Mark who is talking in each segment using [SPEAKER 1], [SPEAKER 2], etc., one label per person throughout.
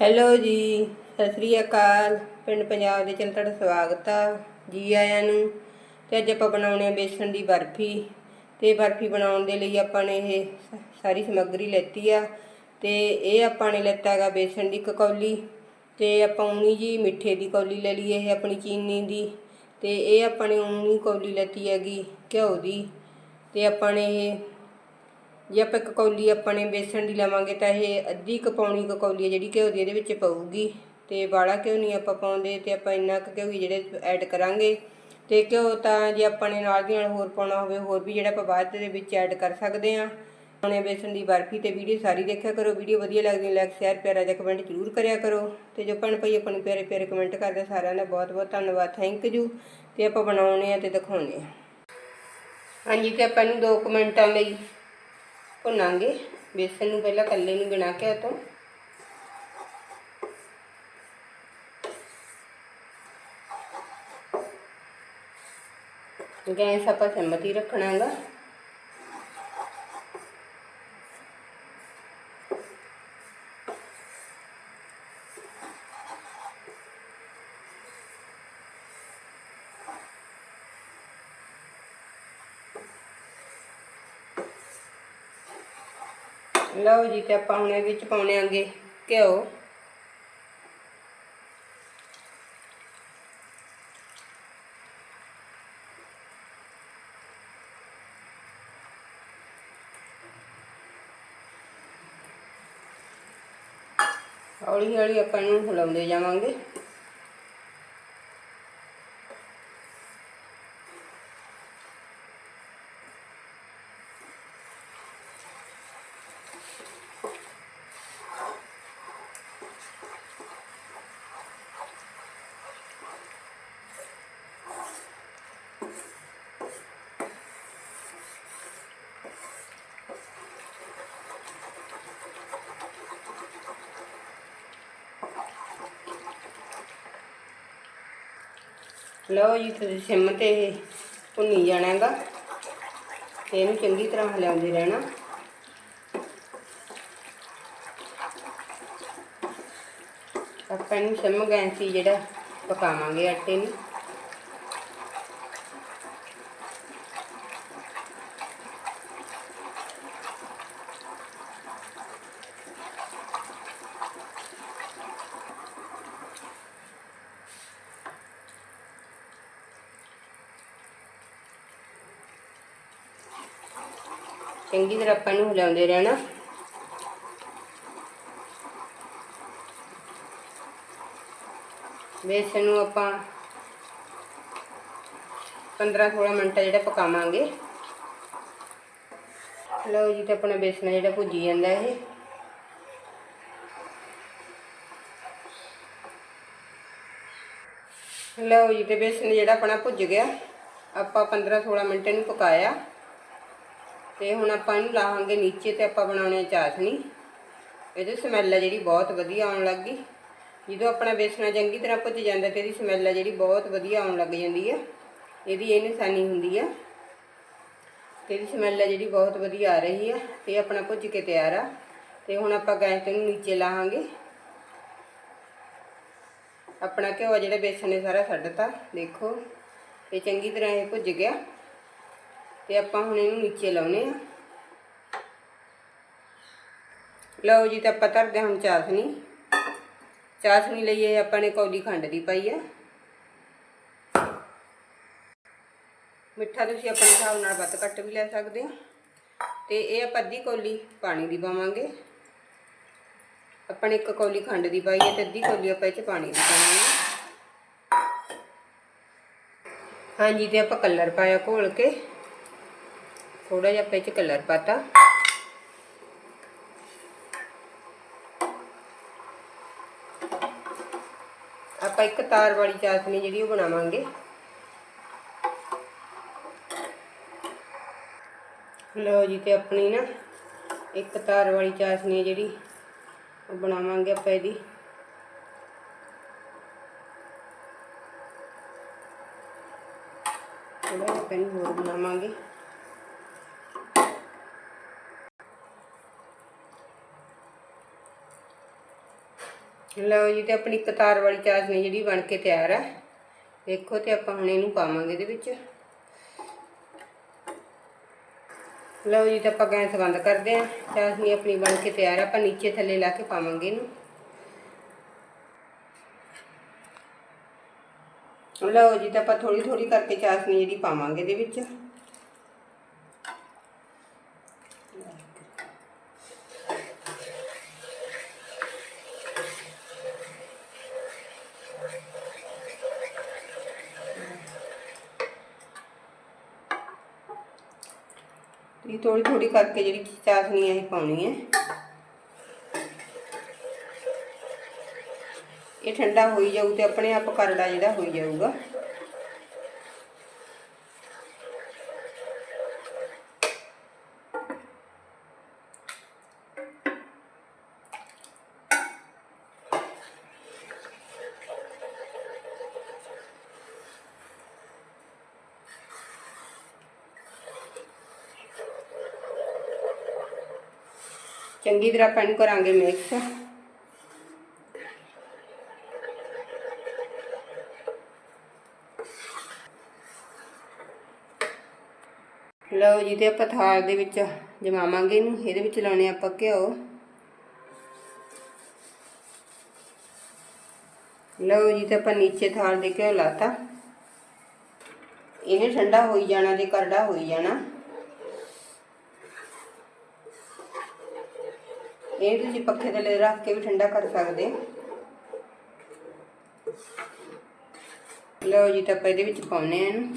[SPEAKER 1] Hello ਜੀ, ਸਤਿ ਸ੍ਰੀ ਅਕਾਲ। ਪਿੰਡ ਪੰਜਾਬ ਦੇ ਚੈਨਲ ਤੁਹਾਡਾ ਸਵਾਗਤ ਆ ਜੀ ਆਇਆਂ ਨੂੰ। ਤੇ ਅੱਜ ਆਪਾਂ ਬਣਾਉਣੇ ਆ ਬੇਸਣ ਦੀ ਬਰਫੀ। ਤੇ ਬਰਫੀ ਬਣਾਉਣ ਦੇ ਲਈ ਆਪਾਂ ਨੇ ਇਹ ਸ- ਸਾਰੀ ਸਮੱਗਰੀ ਲੈਤੀ ਆ। ਤੇ ਇਹ ਆਪਾਂ ਨੇ ਲੈਤਾ ਹੈਗਾ ਬੇਸਣ ਦੀ ਕੌਲੀ। ਤੇ ਆਪਾਂ ਉਨੀ ਜੀ ਮਿੱਠੇ ਦੀ ਕੌਲੀ ਲੈ ਲਈ ਇਹ ਆਪਣੀ ਚੀਨੀ ਦੀ। ਤੇ ਇਹ ਆਪਾਂ ਨੇ ਉਨੀ ਕੌਲੀ ਲੈਤੀ ਹੈਗੀ ਘਿਓ ਦੀ। ਤੇ ਆਪਾਂ ਨੇ ਇਹ ਜੇ ਆਪਾਂ ਇੱਕ ਕੌਲੀ ਆਪਾਂ ਨੇ ਬੇਸਣ ਦੀ ਲਵਾਂਗੇ ਤਾਂ ਇਹ ਅੱਧੀ ਕੁ ਪੌਣੀ ਕੁ ਕੌਲੀ ਹੈ ਜਿਹੜੀ ਘਿਓ ਦੀ ਇਹਦੇ ਵਿੱਚ ਪਊਗੀ ਤੇ ਬਾੜਾ ਘਿਓ ਨਹੀਂ ਆਪਾਂ ਪਾਉਂਦੇ ਤੇ ਆਪਾਂ ਇੰਨਾ ਕੁ ਘਿਓ ਹੀ ਜਿਹੜੇ ਐਡ ਕਰਾਂਗੇ ਤੇ ਘਿਓ ਤਾਂ ਜੇ ਆਪਾਂ ਨੇ ਨਾਲ ਦੀ ਨਾਲ ਹੋਰ ਪਾਉਣਾ ਹੋਵੇ, ਹੋਰ ਵੀ ਜਿਹੜਾ ਆਪਾਂ ਬਾਅਦ ਦੇ ਵਿੱਚ ਐਡ ਕਰ ਸਕਦੇ ਹਾਂ। ਉਹਨੇ ਬੇਸਣ ਦੀ ਬਰਫੀ ਤੇ ਵੀਡੀਓ ਸਾਰੀ ਦੇਖਿਆ ਕਰੋ, ਵੀਡੀਓ ਵਧੀਆ ਲੱਗਦੀ ਲਾਈਕ ਸ਼ੇਅਰ ਪਿਆਰਾ ਜਿਹਾ ਕਮੈਂਟ ਜ਼ਰੂਰ ਕਰਿਆ ਕਰੋ। ਤੇ ਜੋ ਭੈਣ ਭਾਈ ਆਪਣੇ ਪਿਆਰੇ ਪਿਆਰੇ ਕਮੈਂਟ ਕਰਦੇ ਸਾਰਿਆਂ ਦਾ ਬਹੁਤ ਬਹੁਤ ਧੰਨਵਾਦ ਥੈਂਕ ਯੂ ਤੇ ਆਪਾਂ ਬਣਾਉਣੇ ਆ ਤੇ ਦਿਖਾਉਣੇ ਆ। ਹਾਂਜੀ, ਤੇ ਆਪਾਂ ਨੂੰ 2 ਮਿੰਟਾਂ ਲਈ ਭੁੰਨਾਂਗੇ। ਬੇਸਨ ਨੂੰ ਪਹਿਲਾਂ ਕੱਲੇ ਨੂੰ ਬਣਾ ਕੇ ਤੋਂ। ਗੈਸ ਆਪਾਂ ਸਿਮ ਤੇ ਹੀ ਲਓ ਜੀ ਤੇ ਆਪਾਂ ਹੁਣ ਵਿੱਚ ਪਾਉਣੇ ਆਂਗੇ ਘਿਓ। ਹੌਲੀ ਹੌਲੀ ਆਪਾਂ ਨੂੰ ਹਿਲਾਉਂਦੇ ਜਾਵਾਂਗੇ। ਲਓ ਜੀ, ਤੁਸੀਂ ਸਿਮ ਤੇ ਭੁੰਨੀ ਜਾਣਾ ਹੈਗਾ ਤੇ ਇਹਨੂੰ ਚੰਗੀ ਤਰ੍ਹਾਂ ਹਿਲਾਉਂਦੇ ਰਹਿਣਾ। ਆਪਾਂ ਇਹਨੂੰ ਸਿਮ ਗੈਸ ਹੀ ਜਿਹੜਾ ਪਕਾਵਾਂਗੇ ਆਟੇ ਨੂੰ। ਚੰਗੀ ਤਰ੍ਹਾਂ ਆਪਾਂ ਇਹਨੂੰ ਹਿਲਾਉਂਦੇ ਰਹਿਣਾ। ਬੇਸਣ ਨੂੰ ਆਪਾਂ 15-16 ਮਿੰਟ ਜਿਹੜਾ ਪਕਾਵਾਂਗੇ। ਲਓ ਜੀ, ਤੇ ਆਪਣਾ ਬੇਸਣ ਜਿਹੜਾ ਭੁੱਜੀ ਜਾਂਦਾ ਇਹ। ਲਓ ਜੀ, ਤੇ ਬੇਸਣ ਜਿਹੜਾ ਆਪਣਾ ਭੁੱਜ ਗਿਆ। ਆਪਾਂ 15-16 ਮਿੰਟ ਇਹਨੂੰ ਪਕਾਇਆ। ਤੇ ਹੁਣ ਆਪਾਂ ਇਹਨੂੰ ਲਾਹਾਂਗੇ ਨੀਚੇ ਤੇ ਆਪਾਂ ਬਣਾਉਣੇ ਆ ਚਾਸ਼ਨੀ। ਇਹਦੀ ਸਮੈਲ ਹੈ ਜਿਹੜੀ ਬਹੁਤ ਵਧੀਆ ਆਉਣ ਲੱਗ ਗਈ। ਜਦੋਂ ਆਪਣਾ ਬੇਸਣਾ ਚੰਗੀ ਤਰ੍ਹਾਂ ਭੁੱਜ ਜਾਂਦਾ ਤੇ ਇਹਦੀ ਸਮੈਲ ਹੈ ਜਿਹੜੀ ਬਹੁਤ ਵਧੀਆ ਆਉਣ ਲੱਗ ਜਾਂਦੀ ਹੈ ਇਹਦੀ ਇਹ ਨਿਸ਼ਾਨੀ ਹੁੰਦੀ ਆ। ਤੇ ਇਹਦੀ ਸਮੈਲ ਹੈ ਜਿਹੜੀ ਬਹੁਤ ਵਧੀਆ ਆ ਰਹੀ ਆ ਤੇ ਆਪਣਾ ਭੁੱਜ ਕੇ ਤਿਆਰ ਆ। ਤੇ ਹੁਣ ਆਪਾਂ ਗੈਸ ਤੇ ਇਹਨੂੰ ਨੀਚੇ ਲਾਹਾਂਗੇ। ਆਪਣਾ ਘਿਓ ਆ ਜਿਹੜਾ ਬੇਸਣ ਨੇ ਸਾਰਾ ਛੱਡਤਾ ਦੇਖੋ। ਤੇ ਚੰਗੀ ਤਰ੍ਹਾਂ ਇਹ ਭੁੱਜ ਗਿਆ। ਤੇ ਆਪਾਂ ਹੁਣ ਇਹਨੂੰ ਨੀਚੇ ਲਾਉਨੇ ਆ। ਲਓ ਜੀ ਤਾਂ ਆਪਾਂ ਧਰਦੇ ਹਾਂ ਹੁਣ ਚਾਸ਼ਨੀ ਚਾਸ਼ਨੀ ਲਈ ਇਹ ਆਪਾਂ ਨੇ ਕੌਲੀ ਖੰਡ ਦੀ ਪਾਈ ਹੈ ਮਿੱਠਾ ਤੁਸੀਂ ਆਪਣੇ ਹਿਸਾਬ ਨਾਲ ਵੱਧ ਘੱਟ ਵੀ ਲੈ ਸਕਦੇ ਹੋ। ਤੇ ਇਹ ਆਪਾਂ ਅੱਧੀ ਕੌਲੀ ਪਾਣੀ ਦੀ ਪਾਵਾਂਗੇ। ਆਪਾਂ ਨੇ ਇੱਕ ਕੌਲੀ ਖੰਡ ਦੀ ਪਾਈ ਹੈ ਤੇ ਅੱਧੀ ਕੌਲੀ ਆਪਾਂ ਇਹ ਚ ਪਾਣੀ ਦੀ ਪਾਵਾਂਗੇ। ਹਾਂਜੀ, ਤੇ ਆਪਾਂ ਕਲਰ ਪਾਇਆ ਘੋਲ ਕੇ। ਥੋੜਾ ਜਿਹਾ ਆਪਾਂ ਇਹ ਚ ਕਲਰ ਪਾਤਾ। ਆਪਾਂ ਇੱਕ ਤਾਰ ਵਾਲੀ ਚਾਸ਼ਨੀ ਜਿਹੜੀ ਉਹ ਬਣਾਵਾਂਗੇ। ਲਓ ਜੀ ਤੇ ਆਪਣੀ ਨਾ ਇੱਕ ਤਾਰ ਵਾਲੀ ਚਾਸ਼ਨੀ ਜਿਹੜੀ ਉਹ ਬਣਾਵਾਂਗੇ ਆਪਾਂ ਇਹਦੀ। ਥੋੜਾ ਜਿਹਾ ਪੈਨ ਹੋਰ ਬਣਾਵਾਂਗੇ। ਲਓ ਜੀ, ਤੇ ਆਪਣੀ ਕਤਾਰ ਵਾਲੀ ਚਾਸ਼ਨੀ ਜਿਹੜੀ ਬਣ ਕੇ ਤਿਆਰ ਹੈ ਦੇਖੋ ਤੇ ਆਪਾਂ ਹੁਣ ਇਹਨੂੰ ਪਾਵਾਂਗੇ ਇਹਦੇ ਵਿੱਚ। ਲਓ ਜੀ, ਤਾਂ ਆਪਾਂ ਗੈਸ ਬੰਦ ਕਰਦੇ ਹਾਂ। ਚਾਸ਼ਨੀ ਆਪਣੀ ਬਣ ਕੇ ਤਿਆਰ ਹੈ ਆਪਾਂ ਨੀਚੇ ਥੱਲੇ ਲਾ ਕੇ ਪਾਵਾਂਗੇ ਇਹਨੂੰ। ਲਓ ਜੀ, ਤਾਂ ਆਪਾਂ ਥੋੜੀ ਥੋੜੀ ਕਰਕੇ ਚਾਸ਼ਨੀ ਜਿਹੜੀ ਪਾਵਾਂਗੇ ਇਹਦੇ ਵਿੱਚ। ਇਹ ਥੋੜੀ ਥੋੜੀ ਕਰਕੇ ਜਿਹੜੀ ਚਾਸ਼ਨੀ ਹੈ ਇਹ ਪਾਉਣੀ ਹੈ। ਇਹ ਠੰਡਾ ਹੋਈ ਜਾਊ ਤੇ ਆਪਣੇ ਆਪ ਕਰੜਾ ਜਿਹੜਾ ਹੋਈ ਜਾਊਗਾ। ਚੰਗੀ ਤਰ੍ਹਾਂ ਆਪਾਂ ਇਹਨੂੰ ਕਰਾਂਗੇ ਮਿਕਸ ਲਓ ਜੀ, ਤੇ ਆਪਾਂ ਥਾਲ ਦੇ ਵਿੱਚ ਜਮਾਵਾਂਗੇ ਇਹਨੂੰ। ਇਹਦੇ ਵਿੱਚ ਲਾਉਣੇ ਆਪਾਂ ਘਿਓ। ਲਓ ਜੀ, ਤੇ ਆਪਾਂ ਨੀਚੇ ਥਾਲ ਦੇ ਘਿਓ ਲਾਤਾ। ਇਹਨੇ ਠੰਡਾ ਹੋਈ ਜਾਣਾ ਤੇ ਕਰੜਾ ਹੋਈ ਜਾਣਾ। ਇਹ ਤੁਸੀਂ ਪੱਖੇ ਥੱਲੇ ਰੱਖ ਕੇ ਵੀ ਠੰਡਾ ਕਰ ਸਕਦੇ ਲਓ ਜੀ, ਤਾਂ ਆਪਾਂ ਇਹਦੇ ਵਿੱਚ ਪਾਉਨੇ ਆ ਇਹਨੂੰ।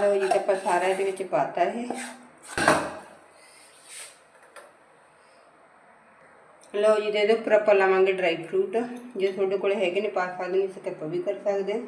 [SPEAKER 1] ਲਓ ਜੀ, ਤਾਂ ਆਪਾਂ ਸਾਰਾ ਇਹਦੇ ਵਿੱਚ ਪਾਤਾ ਇਹ। ਲਓ ਜੀ ਦੇ ਇਹਦੇ ਉੱਪਰ ਆਪਾਂ ਲਾਵਾਂਗੇ ਡਰਾਈ ਫਰੂਟ। ਜੇ ਤੁਹਾਡੇ ਕੋਲ ਹੈਗੇ ਨੇ, ਪਾ ਸਕਦੇ ਨੇ ਸਟੈਪ ਵੀ ਕਰ ਸਕਦੇ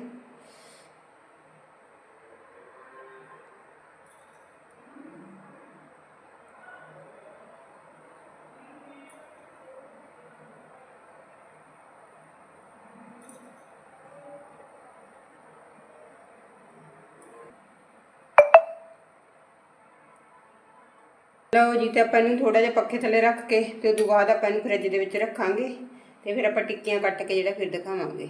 [SPEAKER 1] ਲਓ ਜੀ, ਤੇ ਆਪਾਂ ਇਹਨੂੰ ਥੋੜਾ ਜਿਹਾ ਪੱਖੇ ਥੱਲੇ ਰੱਖ ਕੇ, ਤੇ ਉਦੋਂ ਬਾਅਦ ਆਪਾਂ ਇਹਨੂੰ ਫ੍ਰਿਜ ਦੇ ਵਿੱਚ ਰੱਖਾਂਗੇ, ਤੇ ਫਿਰ ਆਪਾਂ ਟਿੱਕੀਆਂ ਕੱਟ ਕੇ ਜਿਹੜਾ ਫਿਰ ਦਿਖਾਵਾਂਗੇ।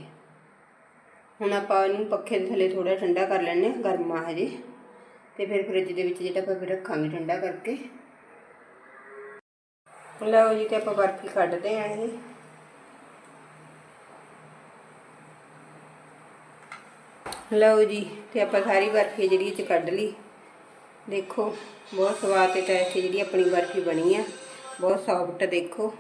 [SPEAKER 1] ਹੁਣ ਆਪਾਂ ਇਹਨੂੰ ਪੱਖੇ ਦੇ ਥੱਲੇ ਥੋੜਾ ਠੰਡਾ ਕਰ ਲੈਣੇ ਆ ਗਰਮ ਆ ਹਜੇ। ਤੇ ਫਿਰ ਫ੍ਰਿਜ ਦੇ ਵਿੱਚ ਜਿਹੜਾ ਆਪਾਂ ਫਿਰ ਰੱਖਾਂਗੇ ਠੰਡਾ ਕਰਕੇ। ਲਓ ਜੀ, ਤੇ ਆਪਾਂ ਬਰਫੀ ਕੱਢਦੇ ਆਂ ਇਹ। ਲਓ ਜੀ, ਤੇ ਆਪਾਂ ਸਾਰੀ ਬਰਫੀ ਜਿਹੜੀ ਇਹ ਚ ਕੱਢ ਲਈ। ਦੇਖੋ, ਬਹੁਤ ਸਵਾਦ ਤੇ ਟੇਸਟੀ ਜਿਹੜੀ ਆਪਣੀ ਬਰਫੀ ਬਣੀ ਆ। ਬਹੁਤ ਸੌਫਟ ਦੇਖੋ।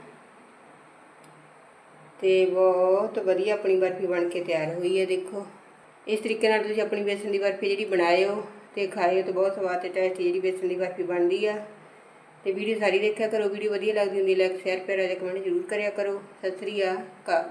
[SPEAKER 1] ਤੇ ਬਹੁਤ ਵਧੀਆ ਆਪਣੀ ਬਰਫੀ ਬਣ ਕੇ ਤਿਆਰ ਹੋਈ ਹੈ ਦੇਖੋ। ਇਸ ਤਰੀਕੇ ਨਾਲ ਤੁਸੀਂ ਆਪਣੀ ਬੇਸਨ ਦੀ ਬਰਫੀ ਜਿਹੜੀ ਬਣਾਇਓ ਤੇ ਖਾਇਓ ਤੇ ਬਹੁਤ ਸਵਾਦ ਤੇ ਟੇਸਟੀ ਜਿਹੜੀ ਬੇਸਨ ਦੀ ਬਰਫੀ ਬਣਦੀ ਆ। ਤੇ ਵੀਡੀਓ ਸਾਰੀ ਦੇਖਿਆ ਕਰੋ ਵੀਡੀਓ ਵਧੀਆ ਲੱਗਦੀ ਹੁੰਦੀ ਲਾਈਕ ਸ਼ੇਅਰ ਪਿਆਰਾ ਜਿਹਾ ਕਮੈਂਟ ਜ਼ਰੂਰ ਕਰਿਆ ਕਰੋ। ਸਤਿ ਸ੍ਰੀ ਅਕਾਲ।